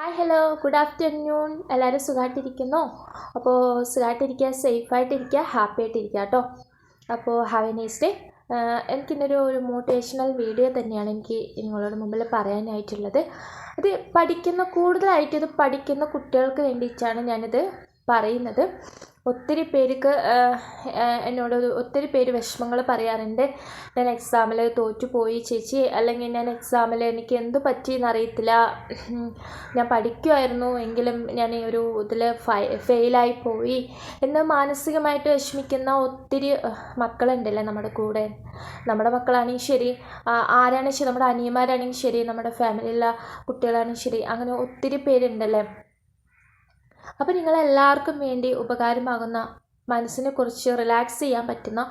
Hi hello good afternoon എല്ലാവരും സുഖമായിട്ടിരിക്കുന്നോ അപ്പോൾ സുഖമായിട്ടിരിക്കുക സേഫായിട്ടിരിക്കുക ഹാപ്പി ആയിട്ടിരിക്കുക കേട്ടോ. അപ്പോൾ ഹാവ് എ നൈസ് ഡേ എനിക്കിന്നൊരു ഒരു മോട്ടിവേഷണൽ വീഡിയോ തന്നെയാണ് എനിക്ക് നിങ്ങളോട് മുമ്പിൽ പറയാനായിട്ടുള്ളത്. ഇത് പഠിക്കുന്ന കൂടുതലായിട്ട് ഇത് പഠിക്കുന്ന കുട്ടികൾക്ക് വേണ്ടിയിട്ടാണ് ഞാനിത് പറയുന്നത്. ഒത്തിരി പേർക്ക് എന്നോട് ഒത്തിരി പേര് വിഷമങ്ങൾ പറയാറുണ്ട്. ഞാൻ എക്സാമിൽ തോറ്റുപോയി ചേച്ചി അല്ലെങ്കിൽ ഞാൻ എക്സാമിൽ എനിക്ക് എന്ത് പറ്റിയെന്ന് ഞാൻ പഠിക്കുമായിരുന്നു എങ്കിലും ഞാൻ ഈ ഒരു ഇതിൽ ഫെയിലായി പോയി. എന്ന് മാനസികമായിട്ട് വിഷമിക്കുന്ന ഒത്തിരി മക്കളുണ്ടല്ലേ നമ്മുടെ കൂടെ. നമ്മുടെ മക്കളാണെങ്കിൽ ശരി ആരാണെങ്കിൽ ശരി നമ്മുടെ അനിയന്മാരാണെങ്കിൽ ശരി നമ്മുടെ ഫാമിലിയിലുള്ള കുട്ടികളാണെങ്കിൽ ശരി അങ്ങനെ ഒത്തിരി പേരുണ്ടല്ലേ. അപ്പോൾ നിങ്ങളെല്ലാവർക്കും വേണ്ടി ഉപകാരമാകുന്ന മനസ്സിനെ കുറിച്ച് റിലാക്സ് ചെയ്യാൻ പറ്റുന്ന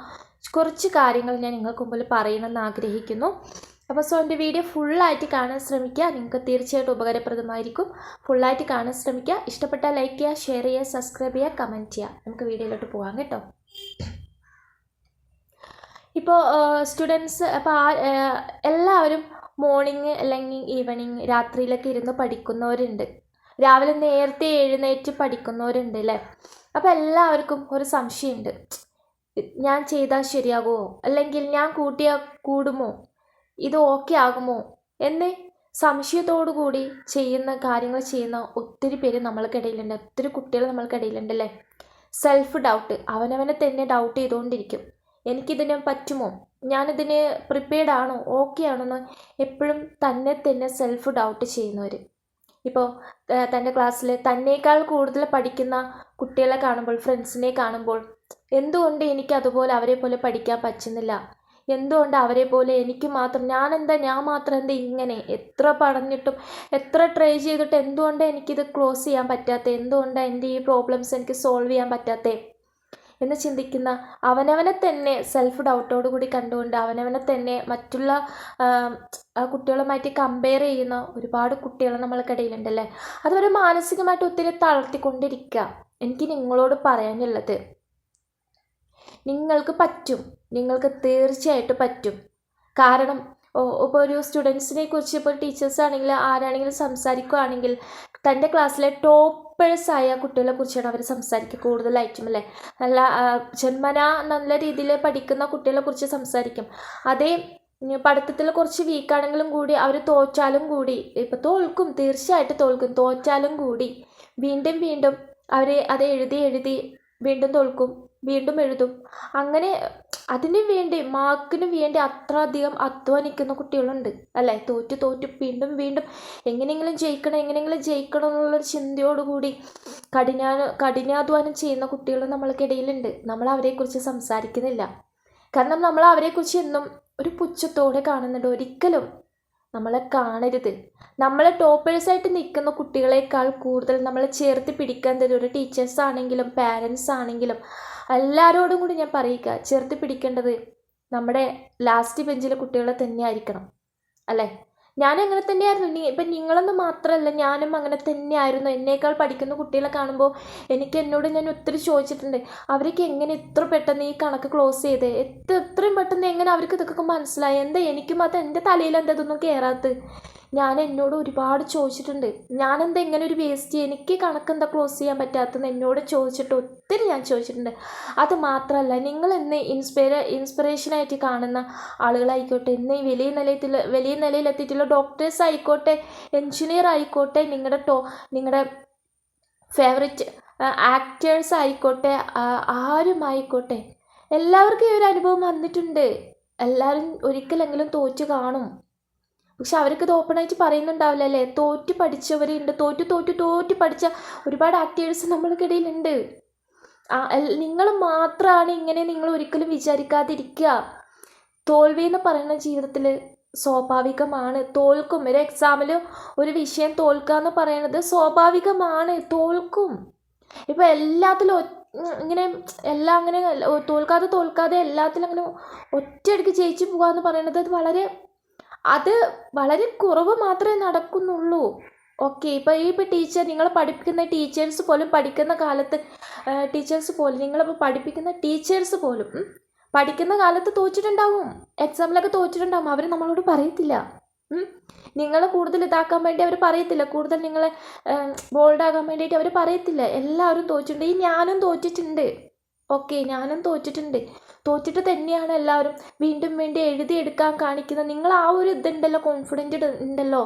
കുറച്ച് കാര്യങ്ങൾ ഞാൻ നിങ്ങൾക്ക് മുമ്പിൽ പറയണമെന്ന് ആഗ്രഹിക്കുന്നു. അപ്പോൾ സോ എന്റെ വീഡിയോ ഫുള്ളായിട്ട് കാണാൻ ശ്രമിക്കുക. നിങ്ങൾക്ക് തീർച്ചയായിട്ടും ഉപകാരപ്രദമായിരിക്കും. ഫുള്ളായിട്ട് കാണാൻ ശ്രമിക്കുക. ഇഷ്ടപ്പെട്ടാൽ ലൈക്ക് ചെയ്യുക ഷെയർ ചെയ്യുക സബ്സ്ക്രൈബ് ചെയ്യുക കമന്റ് ചെയ്യുക. നമുക്ക് വീഡിയോയിലോട്ട് പോകാം കേട്ടോ. ഇപ്പോൾ സ്റ്റുഡൻസ് അപ്പോൾ എല്ലാവരും മോർണിംഗ് അല്ലെങ്കിൽ ഈവനിങ് രാത്രിയിലൊക്കെ ഇരുന്ന് പഠിക്കുന്നവരുണ്ട്. രാവിലെ നേരത്തെ എഴുന്നേറ്റ് പഠിക്കുന്നവരുണ്ട് അല്ലേ അപ്പോൾ എല്ലാവർക്കും ഒരു സംശയമുണ്ട്. ഞാൻ ചെയ്താൽ ശരിയാകുമോ? അല്ലെങ്കിൽ ഞാൻ കൂട്ടിയാൽ കൂടുമോ? ഇത് ഓക്കെ ആകുമോ? എന്ന് സംശയത്തോടു കൂടി ചെയ്യുന്ന കാര്യങ്ങൾ ചെയ്യുന്ന ഒത്തിരി പേര് നമ്മൾക്കിടയിലുണ്ട് ഒത്തിരി കുട്ടികൾ നമ്മൾക്കിടയിലുണ്ട് അല്ലേ സെൽഫ് ഡൗട്ട് അവനവനെ തന്നെ ഡൗട്ട് ചെയ്തുകൊണ്ടിരിക്കും. എനിക്കിതിന് പറ്റുമോ? ഞാനിതിന് പ്രിപ്പയർഡ് ആണോ? ഓക്കെ ആണോ എന്ന് എപ്പോഴും തന്നെ തന്നെ സെൽഫ് ഡൗട്ട് ചെയ്യുന്നവർ ഇപ്പോൾ തന്റെ ക്ലാസ്സിൽ തന്നേക്കാൾ കൂടുതൽ പഠിക്കുന്ന കുട്ടികളെ കാണുമ്പോൾ ഫ്രണ്ട്സിനെ കാണുമ്പോൾ എന്തുകൊണ്ട് എനിക്ക് അതുപോലെ അവരെ പോലെ പഠിക്കാൻ പറ്റുന്നില്ല? എന്തുകൊണ്ട് അവരെ പോലെ എനിക്ക് മാത്രം ഞാൻ എന്താ ഞാൻ മാത്രം എന്താ ഇങ്ങനെ? എത്ര പറഞ്ഞിട്ടും എത്ര ട്രൈ ചെയ്തിട്ട് എന്തുകൊണ്ട് എനിക്കിത് ക്ലോസ് ചെയ്യാൻ പറ്റാത്ത? എന്തുകൊണ്ട് എന്റെ ഈ പ്രോബ്ലംസ് എനിക്ക് സോൾവ് ചെയ്യാൻ പറ്റാത്തേ? എന്ന് ചിന്തിക്കുന്ന അവനവനെ തന്നെ സെൽഫ് ഡൗട്ടോട് കൂടി കണ്ടുകൊണ്ട് അവനവനെ തന്നെ മറ്റുള്ള കുട്ടികളുമായിട്ട് കമ്പയർ ചെയ്യുന്ന ഒരുപാട് കുട്ടികൾ നമ്മൾക്കിടയിലുണ്ടല്ലേ അതുവരെ മാനസികമായിട്ട് ഒത്തിരി തളർത്തിക്കൊണ്ടിരിക്കുക എനിക്ക് നിങ്ങളോട് പറയാനുള്ളത് നിങ്ങൾക്ക് പറ്റും. നിങ്ങൾക്ക് തീർച്ചയായിട്ടും പറ്റും. കാരണം ഇപ്പോൾ ഒരു സ്റ്റുഡൻസിനെ കുറിച്ച് ഇപ്പോൾ ടീച്ചേഴ്സ് ആണെങ്കിൽ ആരാണെങ്കിലും സംസാരിക്കുകയാണെങ്കിൽ തന്റെ ക്ലാസ്സിലെ ടോപ്പേഴ്സ് ആയ കുട്ടികളെ കുറിച്ചാണ് അവർ സംസാരിക്കുക കൂടുതലായിട്ടും അല്ലേ? നല്ല ജന്മന നല്ല രീതിയിൽ പഠിക്കുന്ന കുട്ടികളെ കുറിച്ച് സംസാരിക്കും. അതേ പഠിത്തത്തിൽ കുറച്ച് വീക്കാണെങ്കിലും കൂടി അവർ തോറ്റാലും കൂടി ഇപ്പോൾ തോൽക്കും തീർച്ചയായിട്ടും തോൽക്കും തോറ്റാലും കൂടി വീണ്ടും വീണ്ടും അവർ അത് എഴുതി എഴുതി വീണ്ടും തോൽക്കും. വീണ്ടും എഴുതും. അങ്ങനെ അതിന് വേണ്ടി മാർക്കിന് വേണ്ടി അത്ര അധികം അധ്വാനിക്കുന്ന കുട്ടികളുണ്ട്. അല്ലേ? തോറ്റു തോറ്റു വീണ്ടും വീണ്ടും. എങ്ങനെയെങ്കിലും ജയിക്കണം എങ്ങനെയെങ്കിലും ജയിക്കണം എന്നുള്ളൊരു ചിന്തയോടുകൂടി കഠിനാ കഠിനാധ്വാനം ചെയ്യുന്ന കുട്ടികൾ നമ്മൾക്കിടയിലുണ്ട്. നമ്മൾ അവരെക്കുറിച്ച് സംസാരിക്കുന്നില്ല. കാരണം നമ്മൾ അവരെക്കുറിച്ച് എന്നും ഒരു പുച്ഛത്തോടെ കാണുന്നുണ്ട്. ഒരിക്കലും നമ്മളെ കാണരുത്. നമ്മളെ ടോപ്പേഴ്സായിട്ട് നിൽക്കുന്ന കുട്ടികളെക്കാൾ കൂടുതൽ നമ്മളെ ചേർത്ത് പിടിക്കാൻ തരും ഒരു ടീച്ചേഴ്സ് ആണെങ്കിലും പാരൻസ് ആണെങ്കിലും എല്ലാവരോടും കൂടി ഞാൻ പറയുക ചേർത്ത് പിടിക്കേണ്ടത് നമ്മുടെ ലാസ്റ്റ് ബെഞ്ചിലെ കുട്ടികളെ തന്നെ ആയിരിക്കണം അല്ലേ? ഞാൻ അങ്ങനെ തന്നെയായിരുന്നു. നീ ഇപ്പം നിങ്ങളൊന്നും മാത്രമല്ല ഞാനും അങ്ങനെ തന്നെയായിരുന്നു. എന്നേക്കാൾ പഠിക്കുന്ന കുട്ടികളെ കാണുമ്പോൾ എനിക്ക് എന്നോട് ഞാൻ ഒത്തിരി ചോദിച്ചിട്ടുണ്ട് അവർക്ക് എങ്ങനെ ഇത്ര പെട്ടെന്ന് ഈ കണക്ക് ക്ലോസ് ചെയ്ത്? എത്ര എത്രയും പെട്ടെന്ന് എങ്ങനെ അവർക്ക് ഇതൊക്കെ മനസ്സിലായി? എന്താ എനിക്ക് മാത്രം എന്റെ തലയിൽ എന്താ ഇതൊന്നും കയറാത്തത് ഞാൻ എന്നോട് ഒരുപാട് ചോദിച്ചിട്ടുണ്ട്. ഞാനെന്താ ഇങ്ങനെ ഒരു വേസ്റ്റ് എനിക്ക് കണക്കെന്താ ക്ലോസ് ചെയ്യാൻ പറ്റാത്തതെന്ന് എന്നോട് ചോദിച്ചിട്ട് ഒത്തിരി ഞാൻ ചോദിച്ചിട്ടുണ്ട്. അത് മാത്രമല്ല നിങ്ങൾ എന്നെ ഇൻസ്പയർ ഇൻസ്പിറേഷനായിട്ട് കാണുന്ന ആളുകളായിക്കോട്ടെ എന്നെ വലിയ നിലയത്തിൽ വലിയ നിലയിലെത്തിയിട്ടുള്ള ഡോക്ടേഴ്സ് ആയിക്കോട്ടെ എൻജിനീയർ ആയിക്കോട്ടെ നിങ്ങളുടെ ടോ നിങ്ങളുടെ ഫേവറേറ്റ് ആക്ടേഴ്സ് ആയിക്കോട്ടെ ആരുമായിക്കോട്ടെ എല്ലാവർക്കും ഈ ഒരു അനുഭവം വന്നിട്ടുണ്ട്. എല്ലാവരും ഒരിക്കലെങ്കിലും തോറ്റു കാണും. പക്ഷെ അവർക്കത് ഓപ്പണായിട്ട് പറയുന്നുണ്ടാവില്ല അല്ലേ തോറ്റ് പഠിച്ചവരുണ്ട്. തോറ്റു തോറ്റ് തോറ്റ് പഠിച്ച ഒരുപാട് ആക്ടേഴ്സ് നമ്മൾക്കിടയിലുണ്ട്. നിങ്ങൾ മാത്രമാണ് ഇങ്ങനെ നിങ്ങൾ ഒരിക്കലും വിചാരിക്കാതിരിക്കുക തോൽവി എന്ന് പറയുന്ന ജീവിതത്തിൽ സ്വാഭാവികമാണ്. തോൽക്കും. ഒരു എക്സാമിൽ ഒരു വിഷയം തോൽക്കുക എന്ന് പറയുന്നത് സ്വാഭാവികമാണ്. തോൽക്കും. ഇപ്പോൾ എല്ലാത്തിലും ഇങ്ങനെ എല്ലാം അങ്ങനെ തോൽക്കാതെ തോൽക്കാതെ എല്ലാത്തിലും അങ്ങനെ ഒറ്റയടിക്ക് ജയിച്ചു പോകുക എന്ന് പറയുന്നത് അത് വളരെ അത് വളരെ കുറവ് മാത്രമേ നടക്കുന്നുള്ളൂ. ഓക്കെ ഇപ്പോൾ ഈ ഇപ്പോൾ ടീച്ചർ നിങ്ങൾ പഠിപ്പിക്കുന്ന ടീച്ചേഴ്സ് പോലും പഠിക്കുന്ന കാലത്ത് ടീച്ചേഴ്സ് പോലും നിങ്ങളിപ്പോൾ പഠിപ്പിക്കുന്ന ടീച്ചേഴ്സ് പോലും പഠിക്കുന്ന കാലത്ത് തോറ്റിട്ടുണ്ടാവും. എക്സാമിലൊക്കെ തോറ്റിട്ടുണ്ടാവും. അവർ നമ്മളോട് പറയത്തില്ല. നിങ്ങൾ കൂടുതൽ ഇതാക്കാൻ വേണ്ടി അവർ പറയത്തില്ല. കൂടുതൽ നിങ്ങൾ ബോൾഡാകാൻ വേണ്ടിയിട്ട് അവർ പറയത്തില്ല. എല്ലാവരും തോറ്റിട്ടുണ്ട്. ഈ ഞാനും തോറ്റിട്ടുണ്ട്. ഓക്കെ ഞാനും തോറ്റിട്ടുണ്ട്. തോറ്റിട്ട് തന്നെയാണ് എല്ലാവരും വീണ്ടും വീണ്ടും എഴുതിയെടുക്കാൻ കാണിക്കുന്നത്. നിങ്ങൾ ആ ഒരു ഇതുണ്ടല്ലോ കോൺഫിഡന്റ് ഉണ്ടല്ലോ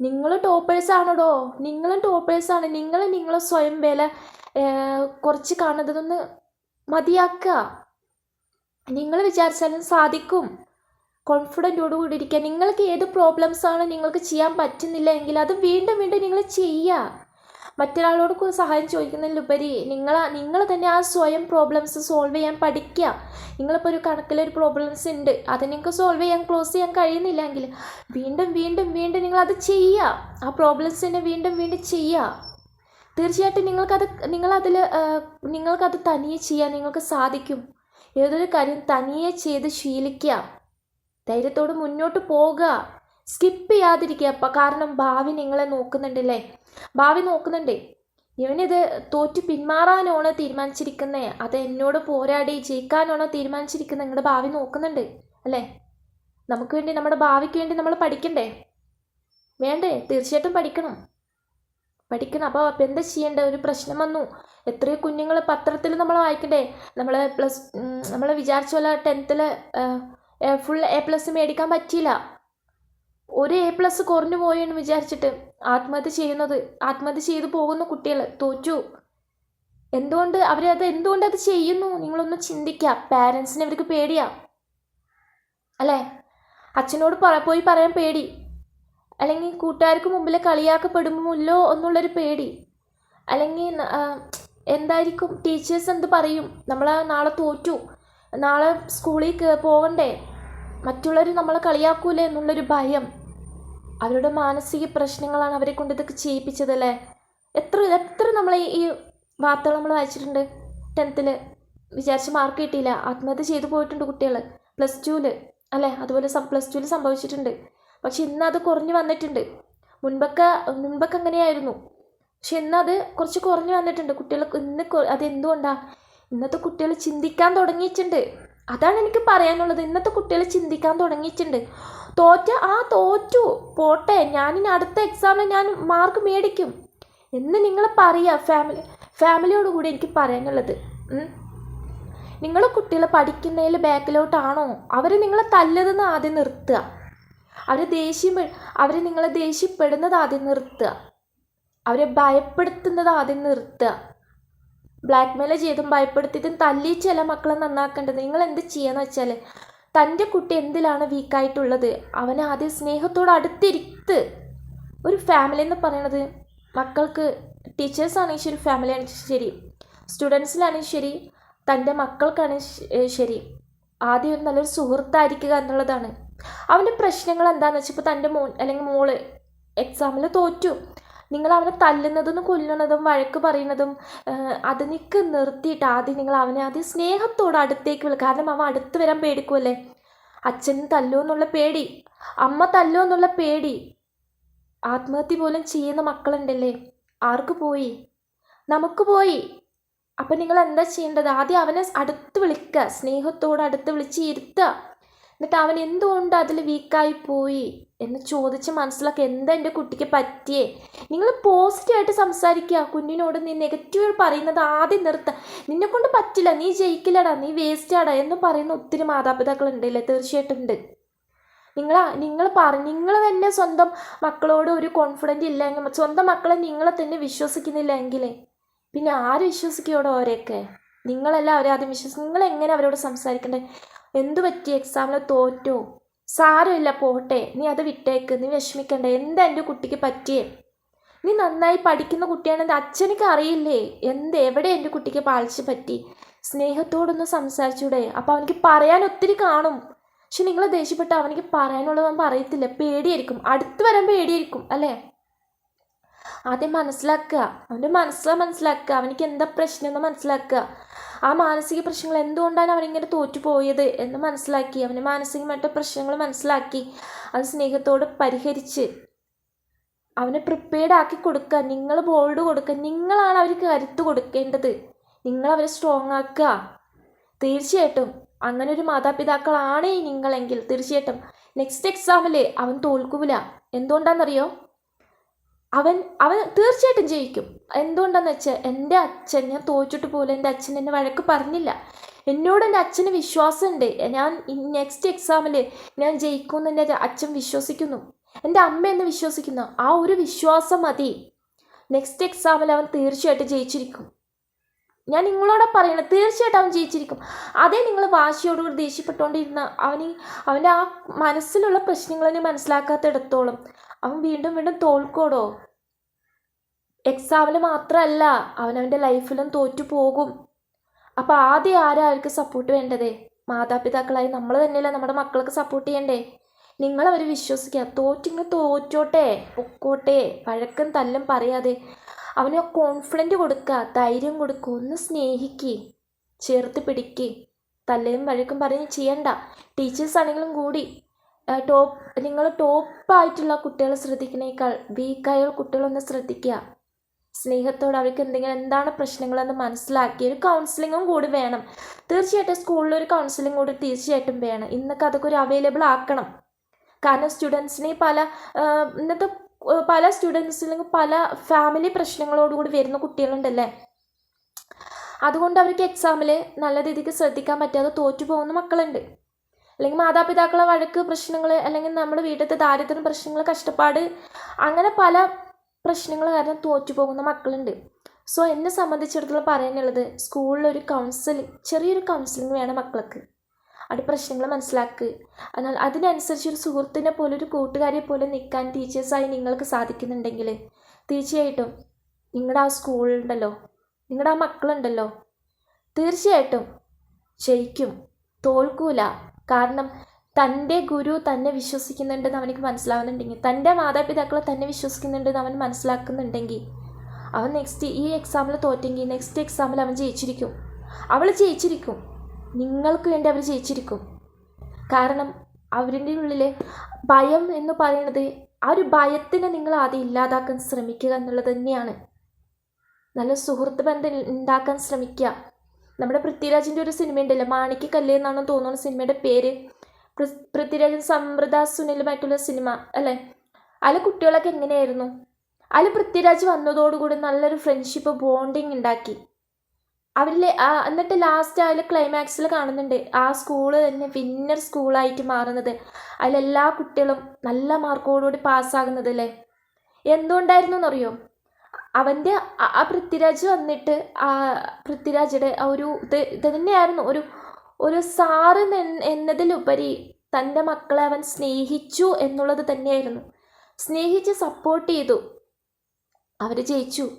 നിങ്ങൾ ടോപ്പേഴ്സ് ആണോടോ? നിങ്ങളും ടോപ്പേഴ്സാണ് നിങ്ങൾ നിങ്ങളെ സ്വയം വില കുറച്ച് കാണുന്നതൊന്ന് മതിയാക്കുക. നിങ്ങൾ വിചാരിച്ചാലും സാധിക്കും. കോൺഫിഡന്റോട് കൂടി ഇരിക്കുക നിങ്ങൾക്ക് ഏത് പ്രോബ്ലംസാണ് നിങ്ങൾക്ക് ചെയ്യാൻ പറ്റുന്നില്ല എങ്കിൽ അത് വീണ്ടും വീണ്ടും നിങ്ങൾ ചെയ്യുക. മറ്റൊരാളോട് സഹായം ചോദിക്കുന്നതിലുപരി നിങ്ങൾ നിങ്ങൾ തന്നെ ആ സ്വയം പ്രോബ്ലംസ് സോൾവ് ചെയ്യാൻ പഠിക്കുക. നിങ്ങളിപ്പോൾ ഒരു കണക്കിലൊരു പ്രോബ്ലംസ് ഉണ്ട്. അത് നിങ്ങൾക്ക് സോൾവ് ചെയ്യാൻ ക്ലോസ് ചെയ്യാൻ കഴിയുന്നില്ലെങ്കിൽ വീണ്ടും വീണ്ടും വീണ്ടും നിങ്ങളത് ചെയ്യുക. ആ പ്രോബ്ലംസിനെ വീണ്ടും വീണ്ടും ചെയ്യുക. തീർച്ചയായിട്ടും നിങ്ങൾക്കത് നിങ്ങളതിൽ നിങ്ങൾക്കത് തനിയെ ചെയ്യാൻ നിങ്ങൾക്ക് സാധിക്കും. ഏതൊരു കാര്യം തനിയെ ചെയ്ത് ശീലിക്കുക. ധൈര്യത്തോട് മുന്നോട്ട് പോകുക സ്കിപ്പ് ചെയ്യാതിരിക്കുക. അപ്പം കാരണം ഭാവി നിങ്ങളെ നോക്കുന്നുണ്ടല്ലേ? ഭാവി നോക്കുന്നുണ്ടേ. ഇവനിത് തോറ്റ് പിന്മാറാനാണോ തീരുമാനിച്ചിരിക്കുന്നത് അത് എന്നോട് പോരാടി ജയിക്കാനാണോ തീരുമാനിച്ചിരിക്കുന്നത് നിങ്ങളുടെ ഭാവി നോക്കുന്നുണ്ട് അല്ലേ? നമുക്ക് വേണ്ടി നമ്മുടെ ഭാവിക്ക് വേണ്ടി നമ്മൾ പഠിക്കണ്ടേ? വേണ്ടേ? തീർച്ചയായിട്ടും പഠിക്കണം. പഠിക്കണം. അപ്പോൾ അപ്പം എന്താ ചെയ്യേണ്ടത് ഒരു പ്രശ്നം വന്നു. എത്രയോ കുഞ്ഞുങ്ങൾ പത്രത്തിൽ നമ്മൾ വായിക്കണ്ടേ? നമ്മൾ പ്ലസ് നമ്മൾ വിചാരിച്ച പോലെ ടെൻത്തിൽ ഫുൾ എ പ്ലസ് മേടിക്കാൻ പറ്റിയില്ല. ഒരു എ പ്ലസ് കുറഞ്ഞു പോയെന്ന് വിചാരിച്ചിട്ട് ആത്മഹത്യ ചെയ്യുന്നത് ആത്മഹത്യ ചെയ്തു പോകുന്ന കുട്ടികൾ തോറ്റു. എന്തുകൊണ്ട് അവരത് എന്തുകൊണ്ട് അത് ചെയ്യുന്നു? നിങ്ങളൊന്ന് ചിന്തിക്കുക പാരൻസിന് അവർക്ക് പേടിയാ. അല്ലേ? അച്ഛനോട് പറ പോയി പറയാൻ പേടി. അല്ലെങ്കിൽ കൂട്ടുകാർക്ക് മുമ്പിൽ കളിയാക്കപ്പെടുമല്ലോ എന്നുള്ളൊരു പേടി. അല്ലെങ്കിൽ എന്തായിരിക്കും? ടീച്ചേഴ്സ് എന്ത് പറയും? നമ്മൾ നാളെ തോറ്റു. നാളെ സ്കൂളിൽ പോകണ്ടേ? മറ്റുള്ളവർ നമ്മളെ കളിയാക്കൂലേ എന്നുള്ളൊരു ഭയം. അവരുടെ മാനസിക പ്രശ്നങ്ങളാണ് അവരെ കൊണ്ട് ഇതൊക്കെ ചെയ്യിപ്പിച്ചതല്ലേ എത്ര എത്ര നമ്മൾ ഈ വാർത്തകൾ നമ്മൾ വായിച്ചിട്ടുണ്ട്? ടെൻത്തിൽ വിചാരിച്ച് മാർക്ക് കിട്ടിയില്ല. ആത്മഹത്യ ചെയ്തു പോയിട്ടുണ്ട് കുട്ടികൾ പ്ലസ് ടുവിൽ അല്ലേ? അതുപോലെ പ്ലസ് ടുവിൽ സംഭവിച്ചിട്ടുണ്ട്. പക്ഷെ ഇന്ന് അത് കുറഞ്ഞു വന്നിട്ടുണ്ട്. മുൻപൊക്കെ മുൻപൊക്കെ അങ്ങനെയായിരുന്നു. പക്ഷെ ഇന്ന് അത് കുറച്ച് കുറഞ്ഞു വന്നിട്ടുണ്ട്. കുട്ടികൾ ഇന്ന് അത് അതെന്തുകൊണ്ടാണ് ഇന്നത്തെ കുട്ടികൾ ചിന്തിക്കാൻ തുടങ്ങിയിട്ടുണ്ട്. അതാണ് എനിക്ക് പറയാനുള്ളത്. ഇന്നത്തെ കുട്ടികൾ ചിന്തിക്കാൻ തുടങ്ങിയിട്ടുണ്ട്. തോറ്റ ആ തോറ്റു. പോട്ടെ ഞാനിനി അടുത്ത എക്സാമിൽ ഞാൻ മാർക്ക് മേടിക്കും. എന്ന് നിങ്ങൾ പറയുക ഫാമിലി ഫാമിലിയോട് കൂടി എനിക്ക് പറയാനുള്ളത്. നിങ്ങളെ കുട്ടികൾ പഠിക്കുന്നതിൽ ബാക്കിലോട്ടാണോ? അവർ നിങ്ങളെ തല്ലതെന്ന് ആദ്യം നിർത്തുക. അവർ ദേഷ്യം അവർ നിങ്ങളെ ദേഷ്യപ്പെടുന്നത് ആദ്യം നിർത്തുക. അവരെ ഭയപ്പെടുത്തുന്നത് ആദ്യം നിർത്തുക. ബ്ലാക്ക് മെയിൽ ചെയ്തും ഭയപ്പെടുത്തിയിട്ടും തല്ലി ചില മക്കളെ നന്നാക്കേണ്ടത്. നിങ്ങൾ എന്ത് ചെയ്യാന്ന് വെച്ചാൽ തന്റെ കുട്ടി എന്തിലാണ് വീക്കായിട്ടുള്ളത് അവനെ ആദ്യം സ്നേഹത്തോട് അടുത്തിരുത്ത്. ഒരു ഫാമിലി എന്ന് പറയണത് മക്കൾക്ക് ടീച്ചേഴ്സാണെങ്കിൽ ശരി ഫാമിലി ആണെങ്കിൽ ശരി സ്റ്റുഡൻസിലാണെങ്കിൽ ശരി തന്റെ മക്കൾക്കാണ് ശ- ശരി. ആദ്യം ഒരു നല്ലൊരു സുഹൃത്തായിരിക്കുക എന്നുള്ളതാണ്. അവന്റെ പ്രശ്നങ്ങൾ എന്താണെന്ന് വെച്ചാൽ ഇപ്പോൾ തന്റെ മോൻ അല്ലെങ്കിൽ മോൾ എക്സാമിൽ തോറ്റു. നിങ്ങൾ അവനെ തല്ലുന്നതും കൊല്ലുന്നതും വഴക്ക് പറയുന്നതും അതിനൊക്കെ നിർത്തിയിട്ട് ആദ്യം നിങ്ങൾ അവനെ ആദ്യം സ്നേഹത്തോട് അടുത്തേക്ക് വിളി കാരണം അവൻ അടുത്ത് വരാൻ പേടിക്കുമല്ലേ അച്ഛൻ തല്ലോ എന്നുള്ള പേടി അമ്മ തല്ലോ എന്നുള്ള പേടി ആത്മഹത്യ പോലും ചെയ്യുന്ന മക്കളുണ്ടല്ലേ? ആർക്ക് പോയി? നമുക്ക് പോയി. അപ്പം നിങ്ങൾ എന്താ ചെയ്യേണ്ടത്? ആദ്യം അവനെ അടുത്ത് വിളിക്കുക സ്നേഹത്തോട് അടുത്ത് വിളിച്ച് ഇരുത്തുക. എന്നിട്ട് അവൻ എന്തുകൊണ്ട് അതിൽ വീക്കായി പോയി? എന്ന് ചോദിച്ച് മനസ്സിലാക്കി എന്താ എന്റെ കുട്ടിക്ക് പറ്റിയേ? നിങ്ങൾ പോസിറ്റീവായിട്ട് സംസാരിക്കുക. കുഞ്ഞിനോട് നീ നെഗറ്റീവ് പറയുന്നത് ആദ്യം നിർത്ത. നിന്നെ കൊണ്ട് പറ്റില്ല. നീ ജയിക്കില്ലടാ. നീ വേസ്റ്റാടാ എന്ന് പറയുന്ന ഒത്തിരി മാതാപിതാക്കളുണ്ടല്ലേ തീർച്ചയായിട്ടും ഉണ്ട്. നിങ്ങൾ നിങ്ങൾ പറ നിങ്ങൾ തന്നെ സ്വന്തം മക്കളോട് ഒരു കോൺഫിഡന്റ് ഇല്ലെങ്കിൽ സ്വന്തം മക്കളെ നിങ്ങളെ തന്നെ വിശ്വസിക്കുന്നില്ല എങ്കിൽ പിന്നെ ആര് വിശ്വസിക്കുകയോടെ ഓരെയൊക്കെ നിങ്ങളല്ല അവരെ ആദ്യം വിശ്വസിക്കും നിങ്ങൾ എങ്ങനെ അവരോട് സംസാരിക്കണ്ടേ? എന്തു പറ്റി? എക്സാമിൽ തോറ്റോ. സാരമില്ല പോട്ടെ. നീ അത് വിട്ടേക്ക്. നീ വിഷമിക്കണ്ട. എന്താ എന്റെ കുട്ടിക്ക് പറ്റിയേ? നീ നന്നായി പഠിക്കുന്ന കുട്ടിയാണെന്ന് അച്ഛനക്ക് അറിയില്ലേ? എന്ത്? എവിടെ എന്റെ കുട്ടിക്ക് പാളിച്ച് പറ്റി? സ്നേഹത്തോടൊന്ന് സംസാരിച്ചൂടെ. അപ്പോൾ അവനിക്ക് പറയാൻ ഒത്തിരി കാണും. പക്ഷെ നിങ്ങൾ ദേഷ്യപ്പെട്ട് അവനിക്ക് പറയാനുള്ളത് അവൻ പറയത്തില്ല. പേടിയായിരിക്കും. അടുത്ത് വരാൻ പേടിയായിരിക്കും അല്ലേ? ആദ്യം മനസ്സിലാക്കുക. അവന്റെ മനസ്സ് മനസ്സിലാക്കുക. അവനിക്ക് എന്താ പ്രശ്നം എന്ന് മനസ്സിലാക്കുക. ആ മാനസിക പ്രശ്നങ്ങൾ എന്തുകൊണ്ടാണ് അവനിങ്ങനെ തോറ്റുപോയത് എന്ന് മനസ്സിലാക്കി. അവന്റെ മാനസികമായിട്ട് പ്രശ്നങ്ങൾ മനസ്സിലാക്കി. അത് സ്നേഹത്തോട് പരിഹരിച്ച് അവനെ പ്രിപ്പയർഡ് ആക്കി കൊടുക്കുക. നിങ്ങൾ ബോൾഡ് കൊടുക്കുക. നിങ്ങളാണ് അവർക്ക് കരുത്ത് കൊടുക്കേണ്ടത്. നിങ്ങൾ അവരെ സ്ട്രോങ് ആക്കുക. തീർച്ചയായിട്ടും അങ്ങനെ ഒരു മാതാപിതാക്കളാണ് നിങ്ങളെങ്കിൽ. തീർച്ചയായിട്ടും. നെക്സ്റ്റ് എക്സാമിൽ അവൻ തോൽക്കൂല. എന്തുകൊണ്ടാണെന്നറിയോ? അവൻ അവൻ തീർച്ചയായിട്ടും ജയിക്കും. എന്തുകൊണ്ടാന്ന് വെച്ചാൽ എന്റെ അച്ഛൻ ഞാൻ തോറ്റിട്ട് പോലും എന്റെ അച്ഛൻ എന്നെ വഴക്ക് പറഞ്ഞില്ല. എന്നോട് എന്റെ അച്ഛന് വിശ്വാസമുണ്ട്. ഞാൻ നെക്സ്റ്റ് എക്സാമിൽ ഞാൻ ജയിക്കുമെന്ന് എന്റെ അച്ഛൻ വിശ്വസിക്കുന്നു. എന്റെ അമ്മ എന്ന് വിശ്വസിക്കുന്നു. ആ ഒരു വിശ്വാസം മതി. നെക്സ്റ്റ് എക്സാമിൽ അവൻ തീർച്ചയായിട്ടും ജയിച്ചിരിക്കും. ഞാൻ നിങ്ങളോടെ പറയണം തീർച്ചയായിട്ടും അവൻ ജയിച്ചിരിക്കും. അതേ നിങ്ങൾ വാശിയോടുകൂടി ദേഷ്യപ്പെട്ടുകൊണ്ടിരുന്ന അവന് അവന്റെ ആ മനസ്സിലുള്ള പ്രശ്നങ്ങളെ മനസ്സിലാക്കാത്തിടത്തോളം അവൻ വീണ്ടും വീണ്ടും തോൽക്കോടോ എക്സാമിൽ മാത്രമല്ല അവനവന്റെ ലൈഫിലും തോറ്റു പോകും. അപ്പോൾ ആദ്യം ആരാ അവർക്ക് സപ്പോർട്ട് വേണ്ടത്? മാതാപിതാക്കളായി നമ്മൾ തന്നെയല്ലേ നമ്മുടെ മക്കൾക്ക് സപ്പോർട്ട് ചെയ്യണ്ടേ? നിങ്ങളവർ വിശ്വസിക്കുക തോറ്റിങ്ങ് തോറ്റോട്ടെ പൊക്കോട്ടെ വഴക്കും തല്ലും പറയാതെ. അവന് കോൺഫിഡന്റ് കൊടുക്കുക ധൈര്യം കൊടുക്കുക ഒന്ന് സ്നേഹിക്കുക ചേർത്ത് പിടിക്ക്. തല്ലയും വഴക്കും പറഞ്ഞ് ചെയ്യണ്ട. ടീച്ചേഴ്സ് ആണെങ്കിലും കൂടി ടോപ്പ് നിങ്ങൾ ടോപ്പായിട്ടുള്ള കുട്ടികളെ ശ്രദ്ധിക്കുന്നേക്കാൾ വീക്കായ കുട്ടികളൊന്ന് ശ്രദ്ധിക്കുക സ്നേഹത്തോടെ അവർക്ക് എന്തെങ്കിലും എന്താണ് പ്രശ്നങ്ങളെന്ന് മനസ്സിലാക്കി ഒരു കൗൺസിലിങ്ങും കൂടി വേണം. തീർച്ചയായിട്ടും സ്കൂളിൽ ഒരു കൗൺസിലിംഗ് കൂടി തീർച്ചയായിട്ടും വേണം. ഇന്നൊക്കെ അതൊക്കെ ഒരു അവൈലബിൾ ആക്കണം. കാരണം സ്റ്റുഡൻസിനെ പല ഇന്നത്തെ പല സ്റ്റുഡൻസിലും പല ഫാമിലി പ്രശ്നങ്ങളോടുകൂടി വരുന്ന കുട്ടികളുണ്ടല്ലേ? അതുകൊണ്ട് അവർക്ക് എക്സാമിൽ നല്ല രീതിക്ക് ശ്രദ്ധിക്കാൻ പറ്റാതെ തോറ്റു പോകുന്ന മക്കളുണ്ട്. അല്ലെങ്കിൽ മാതാപിതാക്കളെ വഴക്ക് പ്രശ്നങ്ങൾ അല്ലെങ്കിൽ നമ്മുടെ വീട്ടിലത്തെ ദാരിദ്ര്യം പ്രശ്നങ്ങൾ കഷ്ടപ്പാട് അങ്ങനെ പല പ്രശ്നങ്ങൾ കാരണം തോറ്റു പോകുന്ന മക്കളുണ്ട്. സോ എന്നെ സംബന്ധിച്ചിടത്തോളം പറയാനുള്ളത് സ്കൂളിലൊരു കൗൺസിലിംഗ് ചെറിയൊരു കൗൺസിലിംഗ് വേണം മക്കൾക്ക്. അത് പ്രശ്നങ്ങൾ മനസ്സിലാക്കുക എന്നാൽ അതിനനുസരിച്ച് ഒരു സുഹൃത്തിനെ പോലെ ഒരു കൂട്ടുകാരിയെ പോലെ നിൽക്കാൻ ടീച്ചേഴ്സായി നിങ്ങൾക്ക് സാധിക്കുന്നുണ്ടെങ്കിൽ തീർച്ചയായിട്ടും നിങ്ങളുടെ ആ സ്കൂളുണ്ടല്ലോ നിങ്ങളുടെ ആ മക്കളുണ്ടല്ലോ തീർച്ചയായിട്ടും ജയിക്കും. തോൽക്കൂല. കാരണം തന്റെ ഗുരു തന്നെ വിശ്വസിക്കുന്നുണ്ടെന്ന് അവനിക്ക് മനസ്സിലാവുന്നുണ്ടെങ്കിൽ തന്റെ മാതാപിതാക്കൾ തന്നെ വിശ്വസിക്കുന്നുണ്ടെന്ന് അവൻ മനസ്സിലാക്കുന്നുണ്ടെങ്കിൽ അവൻ നെക്സ്റ്റ് ഈ എക്സാമിൽ തോറ്റെങ്കിൽ നെക്സ്റ്റ് എക്സാമിൽ അവൻ ജയിച്ചിരിക്കും. അവൾ ജയിച്ചിരിക്കും. നിങ്ങൾക്ക് വേണ്ടി അവർ ജയിച്ചിരിക്കും. കാരണം അവരുടെ ഉള്ളിൽ ഭയം എന്ന് പറയുന്നത് ആ ഒരു ഭയത്തിനെ നിങ്ങൾ ആദ്യം ഇല്ലാതാക്കാൻ ശ്രമിക്കുക എന്നുള്ളത് തന്നെയാണ്. നല്ല സുഹൃത്ത് ബന്ധം ഉണ്ടാക്കാൻ ശ്രമിക്കുക. നമ്മുടെ പൃഥ്വിരാജിന്റെ ഒരു സിനിമ ഉണ്ടല്ലോ മാണിക്കക്കല്ല് എന്നാണ് തോന്നുന്ന സിനിമയുടെ പേര്. പൃഥ്വിരാജൻ സമൃദ്ധ സുനിലുമായിട്ടുള്ള സിനിമ അല്ലേ? അതിൽ കുട്ടികളൊക്കെ എങ്ങനെയായിരുന്നു? അതിൽ പൃഥ്വിരാജ് വന്നതോടുകൂടി നല്ലൊരു ഫ്രണ്ട്ഷിപ്പ് ബോണ്ടിങ് ഉണ്ടാക്കി. അവരിൽ എന്നിട്ട് ലാസ്റ്റ് അതിൽ ക്ലൈമാക്സിൽ കാണുന്നുണ്ട്. ആ സ്കൂൾ തന്നെ വിന്നർ സ്കൂളായിട്ട് മാറുന്നത്. അതിലെല്ലാ കുട്ടികളും നല്ല മാർക്കോടുകൂടി പാസ്സാകുന്നത് അല്ലേ എന്തുകൊണ്ടായിരുന്നു എന്നറിയോ അവന്റെ ആ പൃഥ്വിരാജ് വന്നിട്ട് ആ പൃഥ്വിരാജിയുടെ ആ ഒരു ഇത് ഇത് തന്നെയായിരുന്നു. ഒരു ഒരു സാറ് എന്നതിലുപരി തന്റെ മക്കളെ അവൻ സ്നേഹിച്ചു എന്നുള്ളത് തന്നെയായിരുന്നു. സ്നേഹിച്ച് സപ്പോർട്ട് ചെയ്തു. അവർ ജയിച്ചു.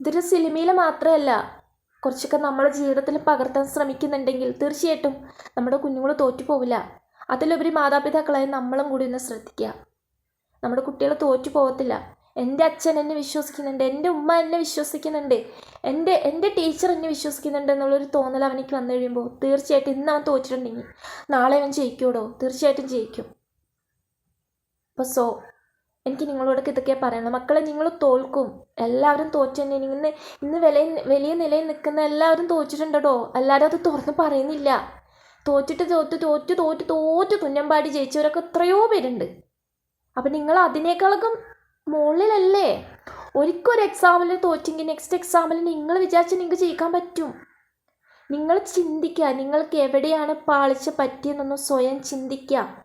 ഇതൊരു സിനിമയിൽ മാത്രമല്ല കുറച്ചൊക്കെ നമ്മുടെ ജീവിതത്തിൽ പകർത്താൻ ശ്രമിക്കുന്നുണ്ടെങ്കിൽ തീർച്ചയായിട്ടും നമ്മുടെ കുഞ്ഞുങ്ങൾ തോറ്റു പോവില്ല അതിലുപരി മാതാപിതാക്കളായി നമ്മളും കൂടി ഒന്ന് ശ്രദ്ധിക്കുക. നമ്മുടെ കുട്ടികൾ തോറ്റു പോകത്തില്ല എന്റെ അച്ഛൻ എന്നെ വിശ്വസിക്കുന്നുണ്ട് എന്റെ ഉമ്മ എന്നെ വിശ്വസിക്കുന്നുണ്ട് എന്റെ എന്റെ ടീച്ചർ എന്നെ വിശ്വസിക്കുന്നുണ്ട് എന്നുള്ളൊരു തോന്നൽ അവനിക്ക് വന്നു കഴിയുമ്പോൾ തീർച്ചയായിട്ടും ഇന്ന് അവൻ തോറ്റിട്ടുണ്ടെങ്കിൽ നാളെ അവൻ ജയിക്കൂടോ തീർച്ചയായിട്ടും ജയിക്കും. അപ്പോൾ സോ എനിക്ക് നിങ്ങളോടൊക്കെ ഇതൊക്കെയാണ് പറയുന്നത് മക്കളെ നിങ്ങൾ തോൽക്കും. എല്ലാവരും തോറ്റു ഇന്ന് ഇന്ന് വില വലിയ നിലയിൽ നിൽക്കുന്ന എല്ലാവരും തോറ്റിട്ടുണ്ടോ എല്ലാവരും അത് തുറന്ന് പറയുന്നില്ല. തോറ്റിട്ട് തോറ്റ് തോറ്റ് തോറ്റ് തോറ്റ് തുന്നമ്പാടി ജയിച്ചവരൊക്കെ എത്രയോ പേരുണ്ട്. അപ്പം നിങ്ങൾ അതിനേക്കാളൊക്കെ മുകളിലല്ലേ ഒരിക്കൽ എക്സാമിൽ തോറ്റെങ്കിൽ നെക്സ്റ്റ് എക്സാമിൽ നിങ്ങൾ വിചാരിച്ചാൽ നിങ്ങൾക്ക് ജയിക്കാൻ പറ്റും. നിങ്ങൾ ചിന്തിക്കുക നിങ്ങൾക്ക് എവിടെയാണ് പാളിച്ച പറ്റിയെന്നൊന്ന് സ്വയം ചിന്തിക്കുക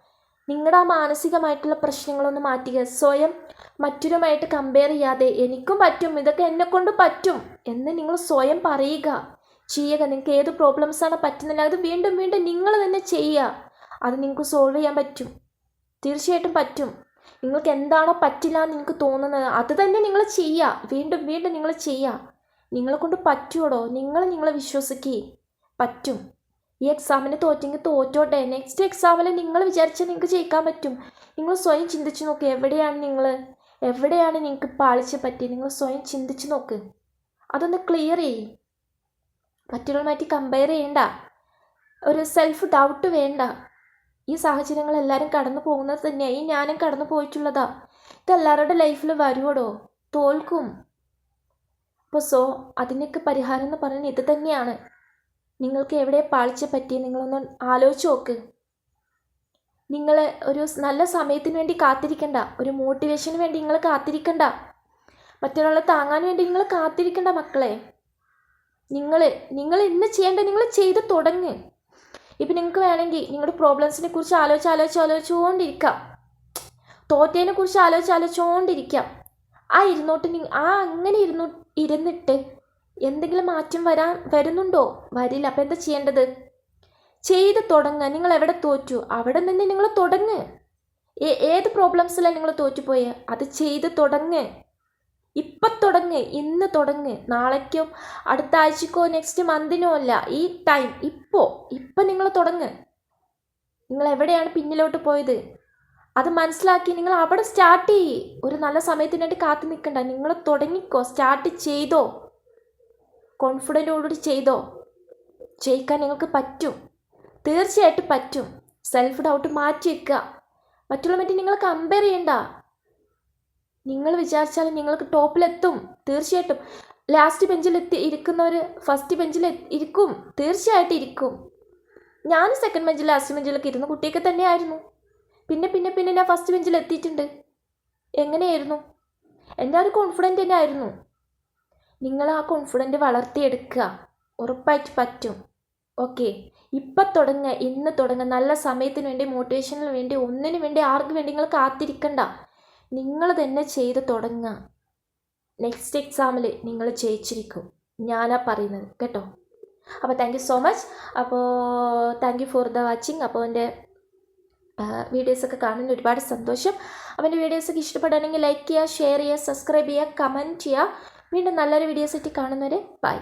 നിങ്ങളുടെ ആ മാനസികമായിട്ടുള്ള പ്രശ്നങ്ങളൊന്ന് മാറ്റുക സ്വയം മറ്റൊരുമായിട്ട് കമ്പയർ ചെയ്യാതെ എനിക്കും പറ്റും ഇതൊക്കെ എന്നെക്കൊണ്ട് പറ്റും എന്ന് നിങ്ങൾ സ്വയം പറയുക. ചെയ്യുക. നിങ്ങൾക്ക് ഏത് പ്രോബ്ലംസാണ് പറ്റുന്നില്ല? അത് വീണ്ടും വീണ്ടും നിങ്ങൾ തന്നെ ചെയ്യുക. അത് നിങ്ങൾക്ക് സോൾവ് ചെയ്യാൻ പറ്റും. തീർച്ചയായിട്ടും പറ്റും. നിങ്ങൾക്ക് എന്താണോ പറ്റില്ല എന്ന് നിങ്ങൾക്ക് തോന്നുന്നത് അത് തന്നെ നിങ്ങൾ ചെയ്യുക വീണ്ടും വീണ്ടും നിങ്ങൾ ചെയ്യുക നിങ്ങളെ കൊണ്ട് പറ്റുമോടോ നിങ്ങൾ നിങ്ങളെ വിശ്വസിക്കുക പറ്റും. ഈ എക്സാമിന് തോറ്റെങ്കിൽ തോറ്റോട്ടെ. നെക്സ്റ്റ് എക്സാമിൽ നിങ്ങൾ വിചാരിച്ചാൽ നിങ്ങൾക്ക് ജയിക്കാൻ പറ്റും. നിങ്ങൾ സ്വയം ചിന്തിച്ച് നോക്ക് എവിടെയാണ് നിങ്ങൾ എവിടെയാണ് നിങ്ങൾക്ക് പാളിച്ച പറ്റി നിങ്ങൾ സ്വയം ചിന്തിച്ച് നോക്ക്. അതൊന്ന് ക്ലിയർ ചെയ്യും. മറ്റുള്ളവരുമായിട്ട് കമ്പയർ ചെയ്യണ്ട. ഒരു സെൽഫ് ഡൗട്ട് വേണ്ട. ഈ സാഹചര്യങ്ങൾ എല്ലാവരും കടന്നു പോകുന്നത് തന്നെയാണ് ഈ ഞാനും കടന്നു പോയിട്ടുള്ളതാ. ഇതെല്ലാവരുടെ ലൈഫിൽ വരുവടോ? തോൽക്കും. അപ്പോൾ സോ അതിനൊക്കെ പരിഹാരം എന്ന് പറയുന്നത് ഇത് തന്നെയാണ്. നിങ്ങൾക്ക് എവിടെ പാളിച്ച പറ്റി നിങ്ങളൊന്ന് ആലോചിച്ച് നോക്ക്. നിങ്ങൾ ഒരു നല്ല സമയത്തിന് വേണ്ടി കാത്തിരിക്കണ്ട. ഒരു മോട്ടിവേഷന് വേണ്ടി നിങ്ങൾ കാത്തിരിക്കണ്ട. മറ്റൊരാളെ താങ്ങാൻ വേണ്ടി നിങ്ങൾ കാത്തിരിക്കണ്ട മക്കളെ. നിങ്ങൾ നിങ്ങൾ ഇന്ന് ചെയ്യേണ്ട നിങ്ങൾ ചെയ്ത് തുടങ്ങ്. ഇപ്പം നിങ്ങൾക്ക് വേണമെങ്കിൽ നിങ്ങളുടെ പ്രോബ്ലംസിനെ കുറിച്ച് ആലോചിച്ച് ആലോചിച്ച് ആലോചിച്ചുകൊണ്ടിരിക്കാം തോറ്റേനെ കുറിച്ച് ആലോചിച്ച് ആലോചിച്ചുകൊണ്ടിരിക്കാം ആ ഇരുന്നോട്ട് ആ അങ്ങനെ ഇരുന്നു ഇരുന്നിട്ട് എന്തെങ്കിലും മാറ്റം വരാൻ വരുന്നുണ്ടോ? വരില്ല. അപ്പം എന്താ ചെയ്യേണ്ടത്? ചെയ്ത് തുടങ്ങുക നിങ്ങൾ എവിടെ തോറ്റു? അവിടെ നിന്ന് നിങ്ങൾ തുടങ്ങ്. ഏത് പ്രോബ്ലംസിലാണ് നിങ്ങൾ തോറ്റുപോയത് അത് ചെയ്ത് തുടങ്ങ്. ഇപ്പം തുടങ്ങ് ഇന്ന് തുടങ്ങ്. നാളേക്കോ അടുത്ത ആഴ്ചക്കോ നെക്സ്റ്റ് മന്തിനോ അല്ല. ഈ ടൈം ഇപ്പോ ഇപ്പം നിങ്ങൾ തുടങ്ങ്. നിങ്ങൾ എവിടെയാണ് പിന്നിലോട്ട് പോയത്? അത് മനസ്സിലാക്കി നിങ്ങൾ അവിടെ സ്റ്റാർട്ട് ചെയ്യ്. ഒരു നല്ല സമയത്തിനായിട്ട് കാത്തു നിൽക്കണ്ട. നിങ്ങൾ തുടങ്ങിക്കോ. സ്റ്റാർട്ട് ചെയ്തോ. കോൺഫിഡന്റോടുകൂടി ചെയ്തോ. ജയിക്കാൻ നിങ്ങൾക്ക് പറ്റും. തീർച്ചയായിട്ടും പറ്റും. സെൽഫ് ഡൗട്ട് മാറ്റി വെക്കുക. മറ്റുള്ളവരുമായിട്ട് നിങ്ങൾ കമ്പയർ ചെയ്യണ്ട. നിങ്ങൾ വിചാരിച്ചാൽ നിങ്ങൾക്ക് ടോപ്പിലെത്തും. തീർച്ചയായിട്ടും. ലാസ്റ്റ് ബെഞ്ചിൽ എത്തി ഇരിക്കുന്നവർ ഫസ്റ്റ് ബെഞ്ചിൽ ഇരിക്കും. തീർച്ചയായിട്ടും ഇരിക്കും. ഞാൻ സെക്കൻഡ് ബെഞ്ചിൽ ലാസ്റ്റ് ബെഞ്ചിലൊക്കെ ഇരുന്ന. കുട്ടിയൊക്കെ തന്നെയായിരുന്നു. പിന്നെ പിന്നെ പിന്നെ ഞാൻ ഫസ്റ്റ് ബെഞ്ചിൽ എത്തിയിട്ടുണ്ട്. എങ്ങനെയായിരുന്നു? എന്റെ ഒരു കോൺഫിഡന്റ് തന്നെ ആയിരുന്നു നിങ്ങൾ ആ കോൺഫിഡന്റ് വളർത്തിയെടുക്കുക. ഉറപ്പായിട്ട് പറ്റും. ഓക്കെ. ഇപ്പം തുടങ്ങുക ഇന്ന് തുടങ്ങുക നല്ല സമയത്തിന് വേണ്ടി മോട്ടിവേഷനിൽ വേണ്ടി ഒന്നിനു വേണ്ടി ആർക്കും വേണ്ടി നിങ്ങൾ കാത്തിരിക്കണ്ട. നിങ്ങൾ തന്നെ ചെയ്ത് തുടങ്ങുക. നെക്സ്റ്റ് എക്സാമിൽ നിങ്ങൾ ജയിച്ചിരിക്കും. ഞാനാ പറയുന്നത്. കേട്ടോ? അപ്പോൾ താങ്ക് യു സോ മച്ച് അപ്പോൾ thank you for the watching അപ്പോൾ എന്റെ വീഡിയോസൊക്കെ കാണുന്ന ഒരുപാട് സന്തോഷം. അപ്പോൾ എന്റെ വീഡിയോസൊക്കെ ഇഷ്ടപ്പെടുകയാണെങ്കിൽ ലൈക്ക് ചെയ്യുക ഷെയർ ചെയ്യുക സബ്സ്ക്രൈബ് ചെയ്യുക കമന്റ് ചെയ്യുക. വീണ്ടും നല്ലൊരു വീഡിയോസ് ആയിട്ട് കാണുന്നവരെ ബൈ